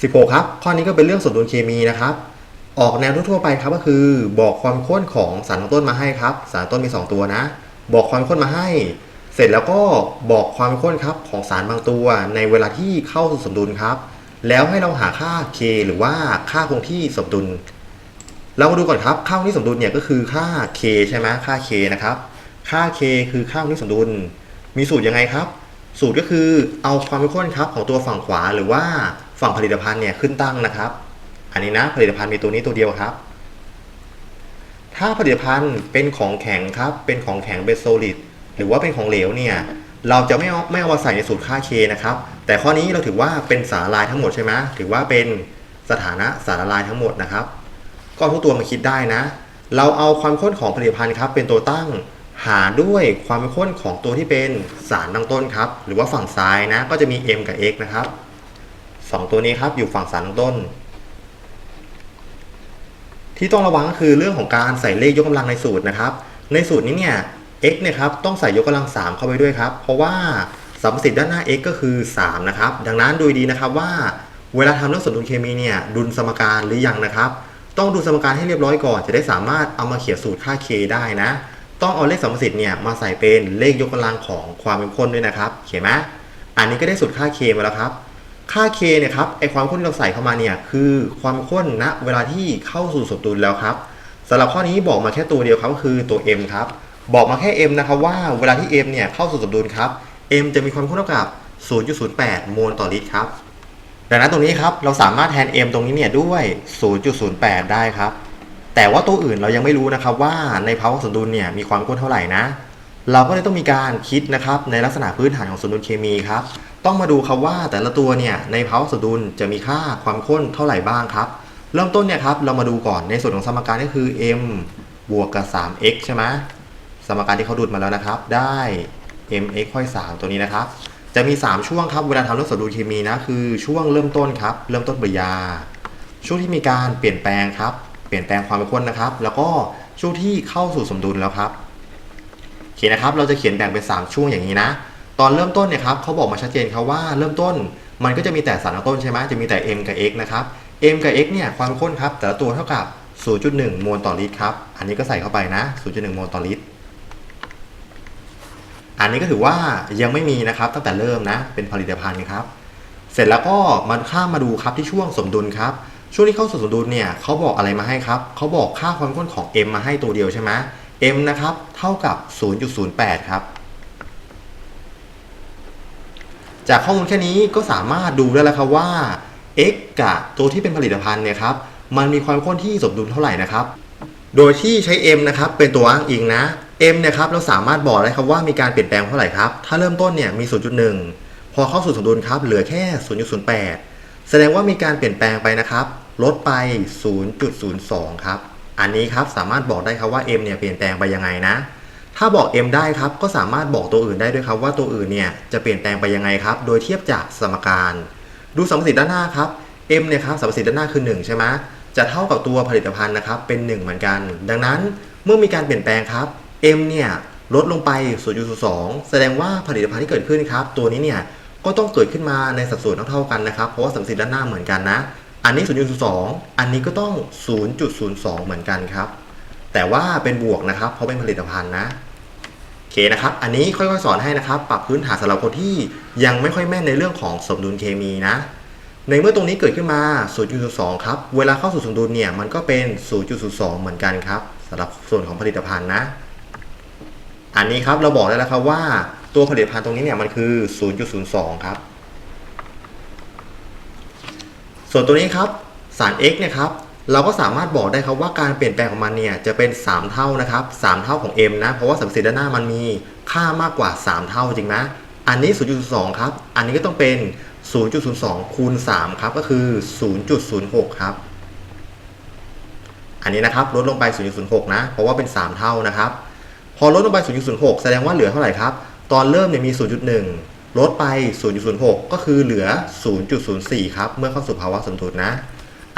16 ครับ ข้อนี้ก็เป็นเรื่องสมดุลเคมีนะครับ ออกแนวทั่วไปครับก็คือ บอกความข้นของสารตั้งต้นมาให้ครับ สารต้นมี 2 ตัวนะ บอกความข้นมาให้ เสร็จแล้วก็บอกความข้นครับของสารบางตัว ในเวลาที่เข้าสู่สมดุลครับ แล้วให้เราหาค่า K หรือว่าค่าคงที่สมดุล เรามาดูก่อนครับค่าคงที่สมดุลเนี่ยก็คือค่า K ใช่ไหมค่า K นะครับ ค่า K คือค่าคงที่สมดุล มีสูตรยังไงครับ สูตรก็คือเอาความเข้มข้นครับของตัวฝั่งขวาหรือว่า ฝั่งผลิตภัณฑ์เนี่ยขึ้นตั้งนะครับ อันนี้นะผลิตภัณฑ์มีตัวนี้ตัวเดียวครับ ถ้าผลิตภัณฑ์เป็นของแข็งครับ เป็นของแข็งเป็นโซลิดหรือว่าเป็นของเหลวเนี่ยเราจะไม่เอาไม่เอามาใส่ในสูตรค่า K นะครับ แต่ข้อนี้เราถือว่าเป็นสารละลายทั้งหมดใช่ไหมถือว่าเป็นสถานะสารละลายทั้งหมดนะครับ ก็ทุกตัวมาคิดได้นะ เราเอาความข้นของผลิตภัณฑ์ครับ เป็นตัวตั้งหารด้วยความข้นของตัวที่เป็นสารตั้งต้นครับ หรือว่าฝั่งซ้ายนะ ก็จะมี M กับ X นะครับ สองตัวนี้ครับอยู่ฝั่งสารตั้งต้น ที่ต้องระวังก็คือเรื่องของการใส่เลขยกกำลังในสูตรนะครับ ในสูตรนี้เนี่ย x เนี่ยครับต้องใส่ยกกำลัง 3 เข้าไปด้วยครับ เพราะว่าสัมประสิทธิ์ด้านหน้า x ก็คือ 3 นะครับ ดังนั้นดูดีนะครับว่าเวลาทำเรื่องสมดุลเคมีเนี่ยดุลสมการหรือยังนะครับ ต้องดูสมการให้เรียบร้อยก่อนจะได้สามารถเอามาเขียนสูตรค่า k ได้นะ ต้องเอาเลขสัมประสิทธิ์เนี่ยมาใส่เป็นเลขยกกำลังของความเป็นข้นด้วยนะครับเขียนไหมอันนี้ก็ได้สูตรค่า k มาแล้วครับ ค่า k เนี่ยครับไอความข้นที่เราใส่เข้ามาเนี่ยคือความข้นณเวลาที่เข้าสู่สมดุลแล้วครับสำหรับข้อนี้บอกมาแค่ตัวเดียวครับก็คือตัว m ครับบอกมาแค่ m นะครับว่าเวลาที่ m เนี่ยเข้าสู่สมดุลครับ m จะมีความข้นเท่ากับ 0.08 โมลต่อลิตรครับดังนั้นตรงนี้ครับเราสามารถแทน m ตรงนี้เนี่ยด้วย 0.08 ได้ครับ แต่ว่าตัวอื่นเรายังไม่รู้นะครับว่าในภาวะสมดุลเนี่ยมีความข้นเท่าไหร่นะ เราก็เลยต้องมีการคิดนะครับในลักษณะพื้นฐานของสมดุลเคมีครับ ต้องมาดูครับว่าแต่ละตัวเนี่ยในภาวะสมดุลจะมีค่าความข้นเท่าไหร่บ้างครับ เริ่มต้นเนี่ยครับเรามาดูก่อนในส่วนของสมการก็คือ m บวกกับ 3x ใช่ไหมสมการที่เขาดูดมาแล้วนะครับ ได้ mx ค่อย 3 ตัวนี้นะครับ จะมี 3 ช่วงครับเวลาทำเรื่องสมดุลเคมีนะคือช่วงเริ่มต้นครับ เริ่มต้นปริยา ช่วงที่มีการเปลี่ยนแปลงครับ เปลี่ยนแปลงความเป็นข้นนะครับ แล้วก็ช่วงที่เข้าสู่สมดุลแล้วครับโอเคนะครับ เราจะเขียนแบ่งเป็น 3 ช่วงอย่างนี้นะ ตอนเริ่มต้นเนี่ยครับเขาบอกมาชัดเจนครับว่าเริ่มต้นมันก็จะมีแต่สารตั้งต้นใช่ไหมจะมีแต่ m กับ x นะครับ m กับ x เนี่ยความข้นครับ แต่ละตัวเท่ากับ 0.1 โมลต่อลิตรครับ อันนี้ก็ใส่เข้าไปนะ 0.1 โมลต่อลิตร อันนี้ก็ถือว่ายังไม่มีนะครับตั้งแต่เริ่มนะ เป็นผลิตภัณฑ์ครับ เสร็จแล้วก็มันข้ามมาดูครับที่ช่วงสมดุลครับ ช่วงที่เข้าสู่สมดุลเนี่ยเขาบอกอะไรมาให้ครับเขาบอกค่าความข้นของ m มาให้ตัวเดียวใช่ไหม m นะครับเท่ากับ 0.08 ครับ จากข้อมูลแค่นี้ก็สามารถดูได้แล้วครับว่า x กับตัวที่เป็นผลิตภัณฑ์เนี่ยครับมันมีความข้นที่สมดุลเท่าไหร่นะครับ โดยที่ใช้ m นะครับเป็นตัวอ้างอิงนะ m เนี่ยครับเราสามารถบอกได้ครับว่ามีการเปลี่ยนแปลงเท่าไหร่ครับ ถ้าเริ่มต้นเนี่ยมี 0.1 พอเข้าสู่สมดุลครับเหลือแค่ 0.08 แสดงว่ามีการเปลี่ยนแปลงไปนะครับ ลดไป 0.02 ครับ อันนี้ครับสามารถบอกได้ครับว่า m เนี่ยเปลี่ยนแปลงไปยังไงนะ ถ้าบอก m ได้ครับก็สามารถบอกตัวอื่นได้ด้วยครับว่าตัวอื่นเนี่ยจะเปลี่ยนแปลงไปยังไงครับ โดยเทียบจากสมการ ดูสมมติด้านหน้าครับ m เนี่ยครับสมมติด้านหน้าคือ 1 ใช่ไหมจะเท่ากับตัวผลิตภัณฑ์นะครับเป็น 1 เหมือนกัน ดังนั้นเมื่อมีการเปลี่ยนแปลงครับ m เนี่ยลดลงไป 0.02 แสดงว่าผลิตภัณฑ์ที่เกิดขึ้นครับ ตัวนี้เนี่ยก็ต้องเกิดขึ้นมาในสัดส่วนเท่าๆกันนะครับ เพราะว่าสมมติด้านหน้าเหมือนกันนะ อันนี้ 0.02 อันนี้ก็ต้อง 0.02 เหมือนกันครับ แต่ว่าเป็นบวกนะครับ เพราะเป็นผลิตภัณฑ์นะ เคนะครับ อันนี้ค่อยๆสอนให้นะครับ ปรับพื้นฐานสำหรับคนที่ยังไม่ค่อยแม่นในเรื่องของสมดุลเคมีนะ ในเมื่อตรงนี้เกิดขึ้นมา 0.02 ครับ เวลาเข้าสู่สมดุลเนี่ย มันก็เป็น 0.02 เหมือนกันครับสำหรับส่วนของผลิตภัณฑ์นะ อันนี้ครับเราบอกได้แล้วครับว่าตัวผลิตภัณฑ์ตรงนี้เนี่ยมันคือ 0.02 ครับ ส่วนตัวนี้ครับสาร X เนี่ยครับ เราก็สามารถบอกได้ครับว่าการเปลี่ยนแปลงของมันเนี่ยจะเป็น 3 เท่านะครับ 3 เท่าของ M นะ เพราะว่าสัมประสิทธิ์ด้านหน้ามันมีค่ามากกว่า 3 เท่าจริงไหมอันนี้ 0.02 ครับ อันนี้ก็ต้องเป็น 0.02 คูณ 3 ครับ ก็คือ 0.06 ครับ อันนี้นะครับลดลงไป 0.06 นะ เพราะว่าเป็น 3 เท่านะครับ พอลดลงไป 0.06 แสดงว่าเหลือเท่าไหร่ครับ ตอนเริ่มเนี่ยมี 0.1 ลดไป 0.06 ก็คือเหลือ 0.04 ครับ เมื่อเข้าสู่ภาวะสมดุลนะ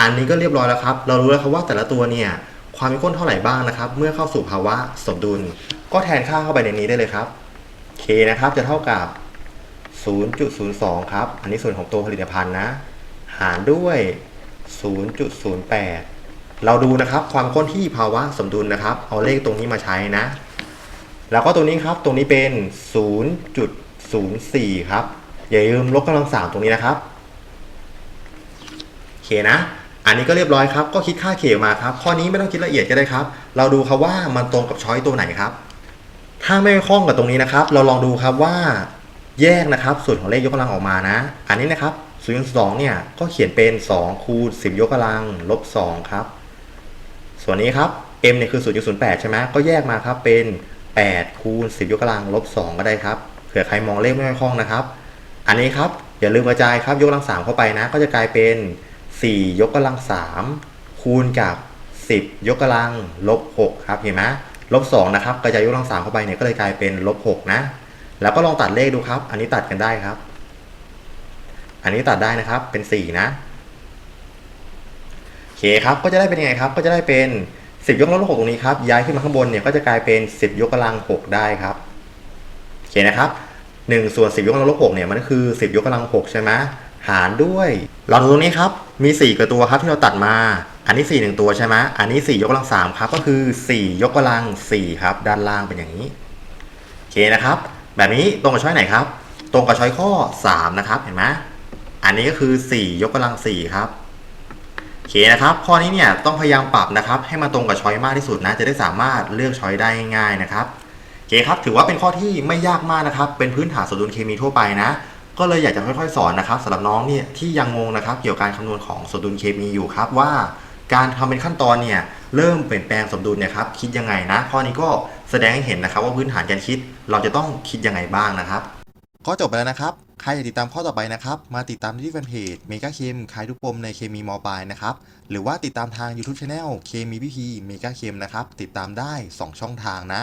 อันนี้ก็เรียบร้อยแล้วครับ เรารู้แล้วครับว่าแต่ละตัวเนี่ยความเป็นข้นเท่าไหร่บ้างนะครับ เมื่อเข้าสู่ภาวะสมดุล ก็แทนค่าเข้าไปในนี้ได้เลยครับ K นะครับจะเท่ากับ 0.02 ครับ อันนี้ส่วนของตัวผลิตภัณฑ์นะหหารด้วย 0.08 เราดูนะครับ ความข้นที่ภาวะสมดุลนะครับ เอาเลขตรงนี้มาใช้นะ แล้วก็ตรงนี้ครับ ตรงนี้เป็น 0.04 ครับ อย่าลืมลบกำลังสามตรงนี้นะครับ โอเคนะ อันนี้ก็เรียบร้อยครับ ก็คิดค่าเคมาครับ ข้อนี้ไม่ต้องคิดละเอียดก็ได้ครับ เราดูครับว่ามันตรงกับช้อยตัวไหนครับ ถ้าไม่คล่องกับตรงนี้นะครับ เราลองดูครับว่าแยกนะครับส่วนของเลขยกกำลังออกมานะ อันนี้นะครับ0.2เนี่ยก็เขียนเป็น2คูณ10 ยกกำลังลบ2ครับ ส่วนนี้ครับ m เนี่ยคือ0.08 ใช่ไหมก็แยกมาครับเป็น8คูณ10 ยกกำลังลบ2ก็ได้ครับเผื่อใครมองเลขไม่ค่อยคล่องนะครับ อันนี้ครับอย่าลืมกระจายครับยกกำลัง3เข้าไปนะ ก็จะกลายเป็น 4ยกกำลัง3คูณกับ10ยกกำลังลบ6ครับเห็นไหมลบ2นะครับกระจายยกกำลัง3เข้าไปเนี่ยก็เลยกลายเป็นลบ6นะ แล้วก็ลองตัดเลขดูครับ อันนี้ตัดกันได้ครับ อันนี้ตัดได้นะครับเป็น4นะโอเคครับก็จะได้เป็นยังไงครับ ก็จะได้เป็น10ยกกำลังลบ6ตรงนี้ครับย้ายขึ้นมาข้างบนเนี่ยก็จะกลายเป็น10ยกกำลัง6ได้ครับโอเคนะครับ1ส่วน10ยกกำลังลบ6เนี่ยมันก็คือ10ยกกำลัง6ใช่ไหมหารด้วยเราดูตรงนี้ครับ มี4กับตัวครับที่เราตัดมา อันนี้4 1ตัวใช่ไหมอันนี้4ยกกำลัง3ครับก็คือ4ยกกำลัง4ครับ ด้านล่างเป็นอย่างนี้โอเคนะครับ แบบนี้ตรงกับช้อยไหนครับ ตรงกับช้อยข้อ 3 นะครับเห็นไหมอันนี้ก็คือ 4 ยกกำลัง4ครับโอเคนะครับ ข้อนี้เนี่ยต้องพยายามปรับนะครับ ให้มาตรงกับช้อยมากที่สุดนะ จะได้สามารถเลือกช้อยได้ง่ายนะครับโอเคครับ ถือว่าเป็นข้อที่ไม่ยากมากนะครับ เป็นพื้นฐานสมดุลเคมีทั่วไปนะ ก็เลยอยากจะค่อยๆ สอนนะครับสำหรับน้องเนี่ยที่ยังงงนะครับ เกี่ยวกับการคำนวณของสมดุลเคมีอยู่ครับว่า การทำเป็นขั้นตอนเนี่ยเริ่มเปลี่ยนแปลงสมดุลเนี่ยครับคิดยังไงนะข้อนี้ก็แสดงให้เห็นนะครับ ว่าพื้นฐานการคิดเราจะต้องคิดยังไงบ้างนะครับก็จบไปแล้วนะครับ ใครอยากติดตามข้อต่อไปนะครับ มาติดตามที่แฟนเพจเมกาเคมคลายทุกปมในเคมีมอปลายนะครับ หรือว่าติดตามทาง YouTube Channel เคมีพีพีเมกาเคมนะครับ ติดตามได้ 2 ช่องทางนะ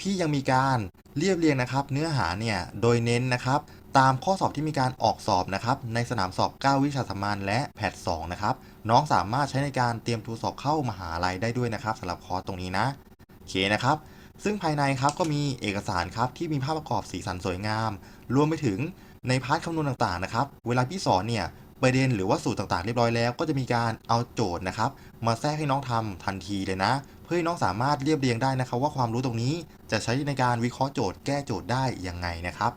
พี่ยังมีการเรียบเรียงนะครับ เนื้อหาเนี่ยโดยเน้นนะครับ ตามข้อสอบที่มีการออกสอบนะครับในสนามสอบ 9 วิชาสามัญและแพท2นะครับน้องสามารถใช้ในการเตรียมตัวสอบเข้ามหาลัยได้ด้วยนะครับสำหรับคอร์สตรงนี้นะโอเคนะครับซึ่งภายในครับก็มีเอกสารครับที่มีภาพประกอบสีสันสวยงาม รวมไปถึงในพาร์ทคำนวณต่างๆนะครับ เวลาพี่สอนเนี่ย ประเด็นหรือว่าสูตรต่างๆเรียบร้อยแล้ว ก็จะมีการเอาโจทย์นะครับ มาแทรกให้น้องทำทันทีเลยนะ เพื่อให้น้องสามารถเรียบเรียงได้นะครับ ว่าความรู้ตรงนี้จะใช้ในการวิเคราะห์โจทย์แก้โจทย์ได้ยังไงนะครับ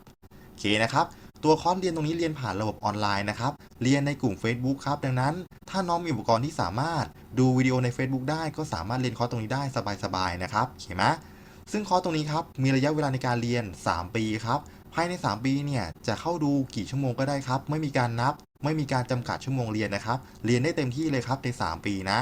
โอเคนะครับตัวคอร์สเรียนตรงนี้เรียนผ่านระบบออนไลน์นะครับ เรียนในกลุ่ม Facebook ครับ ดังนั้น ถ้าน้องมีอุปกรณ์ที่สามารถดูวิดีโอใน Facebook ได้ก็สามารถเรียนคอร์สตรงนี้ได้สบายๆนะครับโอเคไหมซึ่งคอร์สตรงนี้ครับ มีระยะเวลาในการเรียน 3 ปีครับ ภายใน 3 ปีเนี่ย จะเข้าดูกี่ชั่วโมงก็ได้ครับ ไม่มีการนับ ไม่มีการจำกัดชั่วโมงเรียนนะครับ เรียนได้เต็มที่เลยครับใน 3 ปีนะ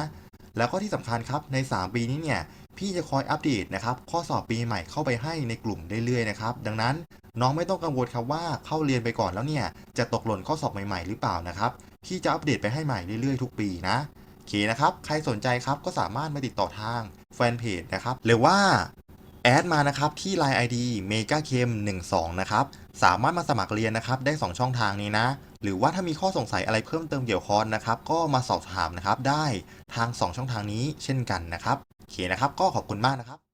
แล้วก็ที่สำคัญครับใน 3 ปีนี้เนี่ยพี่จะคอยอัปเดตนะครับข้อสอบปีใหม่เข้าไปให้ในกลุ่มเรื่อยๆนะครับดังนั้นน้องไม่ต้องกังวลครับว่าเข้าเรียนไปก่อนแล้วเนี่ยจะตกหล่นข้อสอบใหม่ๆ หรือเปล่านะครับพี่จะอัปเดตไปให้ใหม่เรื่อยๆ ทุกปีนะโอเคนะครับใครสนใจครับก็สามารถมาติดต่อทางแฟนเพจนะครับหรือว่า แอดมานะครับที่ Line ID m e g a k e m 1 2นะครับ สามารถมาสมัครเรียนนะครับได้ 2 ช่องทางนี้นะ หรือว่าถ้ามีข้อสงสัยอะไรเพิ่มเติมเกี่ยวคอร์สนะครับ ก็มาสอบถามนะครับได้ทาง 2 ช่องทางนี้เช่นกันนะครับโอเคนะครับ ก็ขอบคุณมากนะครับ